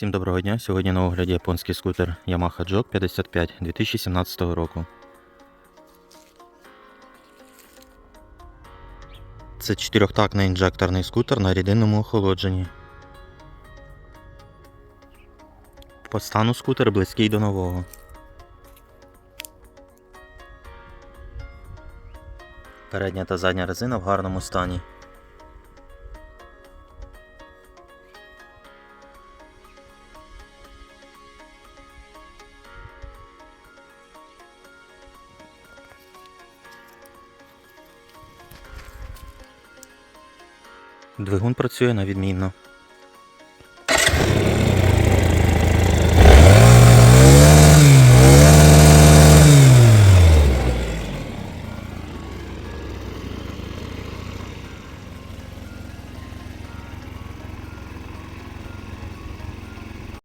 Всім доброго дня. Сьогодні на огляді японський скутер Yamaha Jog 55 2017 року. Це чотирьохтактний інжекторний скутер на рідинному охолодженні. По стану скутер близький до нового. Передня та задня резина в гарному стані. Двигун працює на відмінно.